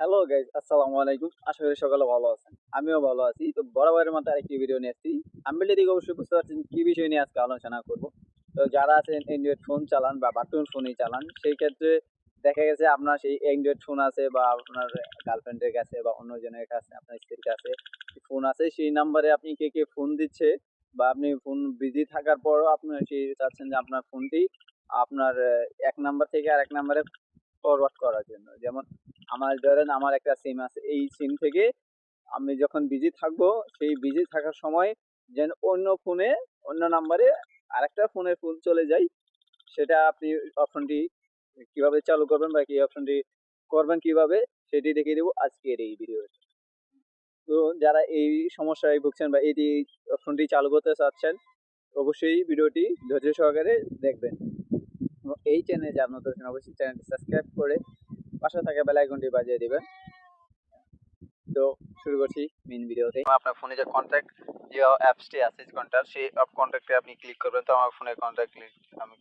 Hello guys আসসালামু আলাইকুম আশা করি সকালে ভালো আছেন। আমিও ভালো আছি। তো বরাবরের মতো আরেকটি ভিডিও নিয়ে আসছি। আমি দিকে অবশ্যই বুঝতে পারছেন কি বিষয় নিয়ে আজকে আলোচনা করব। তো যারা আছেন অ্যান্ড্রয়েড ফোন চালান বা বাটন ফোনই চালান, সেই ক্ষেত্রে দেখা গেছে আপনার সেই অ্যান্ড্রয়েড ফোন আছে বা আপনার গার্লফ্রেন্ডের কাছে বা অন্যজনের কাছে, আপনার স্ত্রীর কাছে ফোন আছে, সেই নাম্বারে আপনি কে কে ফোন দিচ্ছে বা আপনি ফোন বিজি থাকার পরও আপনি সেই চাচ্ছেন যে আপনার ফোনটি আপনার এক নাম্বার থেকে আর এক নাম্বারে ফরওয়ার্ড করার জন্য। যেমন আমার ধরেন আমার একটা সিম আছে, এই সিম থেকে আমি যখন বিজি থাকব, সেই বিজি থাকার সময় যেন অন্য ফোনে অন্য নাম্বারে আরেকটা ফোনের ফোন চলে যায়, সেটা আপনি অপশনটি কীভাবে চালু করবেন বা কি অপশনটি করবেন কীভাবে, সেটি দেখিয়ে দেবো আজকের এই ভিডিও তো যারা এই সমস্যায় ভুগছেন বা এটি অপশনটি চালু করতে চাচ্ছেন, অবশ্যই ভিডিওটি ধৈর্য সহকারে দেখবেন। এই চ্যানেলে যে নতুন আছেন, অবশ্যই চ্যানেলটি সাবস্ক্রাইব করে পাশে থাকা বেল আইকনটি বাজিয়ে দিবেন। তো শুরু করছি মেইন ভিডিওতে আপনার ফোনে যে কন্ট্যাক্ট যে অ্যাপসটি আছে কন্ট্যাক্ট সেই অ্যাপ কন্ট্যাক্টে আপনি ক্লিক করবেন তো আমার ফোনে কন্ট্যাক্ট ক্লিক আমি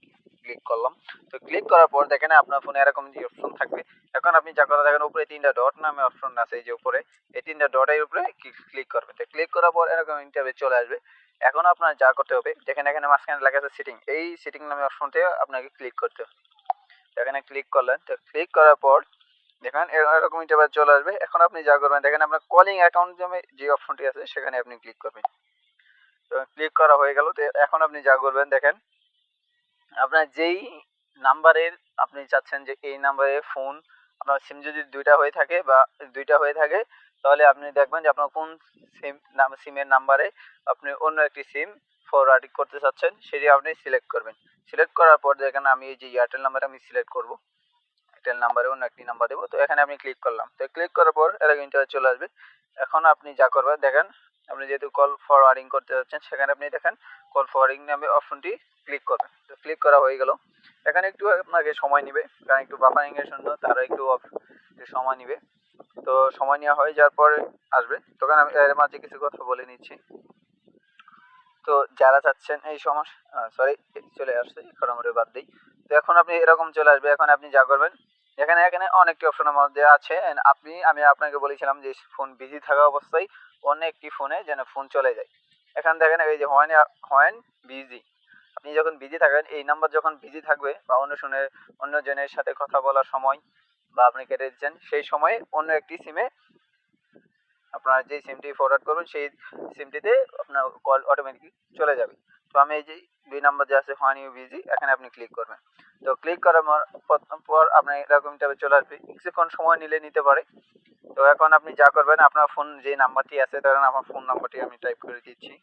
ক্লিক করলাম। তো ক্লিক করার পর দেখেন আপনার ফোনে এরকম যে অপশন থাকবে। এখন আপনি যা করা দেখেন, উপরে তিনটা ডট নামে অপশন আছে, এই যে উপরে। এই তিনটা ডটের উপরে ক্লিক করবেন। তো ক্লিক করার পর এরকম ইন্টারভিউ চলে আসবে। এখন আপনার যা করতে হবে, দেখেন এখানে মাঝখানে লেখা আছে সিটিং এই সিটিং নামে অপশনতে আপনাকে ক্লিক করতে হবে। এখানে ক্লিক করলেন। তো ক্লিক করার পর দেখেন, এর- এরকম ইন্টারভিউ চলে আসবে। এখন আপনি যা করবেন, দেখেন আপনার কলিং অ্যাকাউন্ট নামে যে অপশনটি আছে, সেখানে আপনি ক্লিক করবেন। তো ক্লিক করা হয়ে গেল। তো এখন আপনি যা করবেন, দেখেন আপনার যেই নাম্বারের আপনি চাচ্ছেন যে এই নাম্বারে ফোন আপনার সিম যদি দুইটা হয়ে থাকে বা দুইটা হয়ে থাকে, তাহলে আপনি দেখবেন যে আপনার কোন সিম সিমের নাম্বারে আপনি অন্য একটি সিম ফরওয়ার্ডিং করতে চাচ্ছেন, সেটি আপনি সিলেক্ট করবেন। সিলেক্ট করার পর দেখেন আমি এই যে এয়ারটেল নাম্বারে আমি সিলেক্ট করব। এয়ারটেল নাম্বারে অন্য একটি নাম্বার দেবো। তো এখানে আমি ক্লিক করলাম। তো ক্লিক করার পর এরকম ইন্টারভিউ চলে আসবে। এখন আপনি যা করবেন, দেখেন আপনি যেহেতু কল ফরওয়ার্ডিং করতে যাচ্ছেন, সেখানে আপনি দেখেন কল ফরওয়ার্ডিং নামে অপশনটি ক্লিক করবেন। তো ক্লিক করা হয়ে গেল। এখানে একটু আপনাকে সময় নেবে। কারণ একটু বাফারিং এর জন্য তারা একটু সময় নেবে। তো সময় নেওয়া হয়ে যাওয়ার পরে আসবে। তখন আমি এর মাঝে কিছু কথা বলে নিচ্ছি। তো যারা চাচ্ছেন এই সমস্যা সরি চলে আসছে আমরা বাদ দিই। তো এখন আপনি এরকম চলে আসবে। এখন আপনি যা করবেন, এখানে এখানে অনেকটি অপশনের মধ্যে আছে। আপনি, আমি আপনাকে বলেছিলাম যে ফোন বিজি থাকা অবস্থায় অন্য একটি ফোনে যেন ফোন চলে যায়। এখানে দেখেন এই যে হোয়েন হোয়েন বিজি আপনি যখন বিজি থাকেন, এই নাম্বার যখন বিজি থাকবে বা অন্য শুনে অন্য জনের সাথে কথা বলার সময় বা আপনি কেটে দিচ্ছেন, সেই সময়ে অন্য একটি সিমে আপনার যে সিমটি ফরওয়ার্ড করবেন, সেই সিমটিতে আপনার কল অটোমেটিক চলে যাবে। তো আমি এই যে দুই নাম্বার যে আছে হোয়ান ইউ বিজি এখানে আপনি ক্লিক করবেন। তো ক্লিক করার পর- আপনার এরকম চলে আসবে। কিছুক্ষণ সময় নিলে নিতে পারে। তো এখন আপনি যা করবেন, আপনার ফোন যে নাম্বারটি আছে, ধরেন আমার ফোন নাম্বারটি আমি টাইপ করে দিচ্ছি।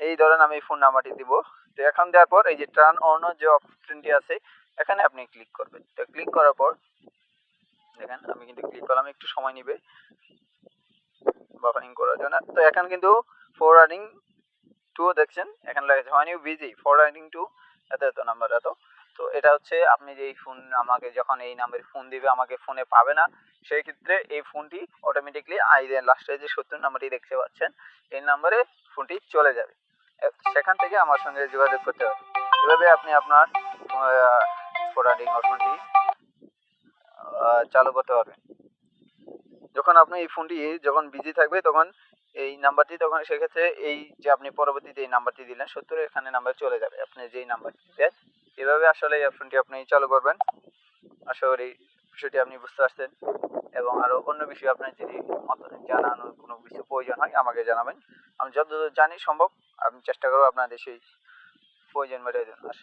এই ধরেন আমি ফোন নাম্বারটি দিব। তো এখন দেওয়ার পর এই যে টার্ন অন যে অপশনটি আছে, এখানে আপনি ক্লিক করবেন। তো ক্লিক করার পর, দেখেন, আমি কিন্তু ক্লিক করলাম, একটু সময় নিবে। বাফারিং করার জন্য। তো এখন কিন্তু ফরওয়ার্ডিং টু দেখছেন? এখানে লেগেছে হোয়ান বিজি ফরওয়ার্ডিং টু এত এত নাম্বার এত। তো এটা হচ্ছে আপনি যেই ফোন আমাকে যখন এই নাম্বারে ফোন দিবে, আমাকে ফোনে পাবে না, সেই ক্ষেত্রে এই ফোনটি অটোমেটিকলি আই দেন। লাস্টে যে সত্তর নাম্বারটি দেখতে পাচ্ছেন, এই নাম্বারে ফোনটি চলে যাবে। সেখান থেকে আমার সঙ্গে যোগাযোগ করতে হবে। এভাবে আপনি আপনার ফরওয়ার্ডিং অপশনটি চালু করতে পারবেন। যখন আপনি এই ফোনটি যখন বিজি থাকবে, তখন এই নাম্বারটি তখন সেক্ষেত্রে এই যে আপনি পরবর্তীতে এই নাম্বারটি দিলেন সত্তর এখানে নাম্বার চলে যাবে। আপনি যেই নাম্বারটি দেন এভাবে আসলে অপশনটি আপনি চালু করবেন, আশা করি বিষয়টি আপনি বুঝতে পারছেন। এবং আরও অন্য বিষয়ে আপনার যদি জানানোর কোনো কিছু প্রয়োজন হয়, আমাকে জানাবেন। আমি যতদূর জানি সম্ভব, আমি চেষ্টা করব আপনাদের সেই প্রয়োজন মেটানোর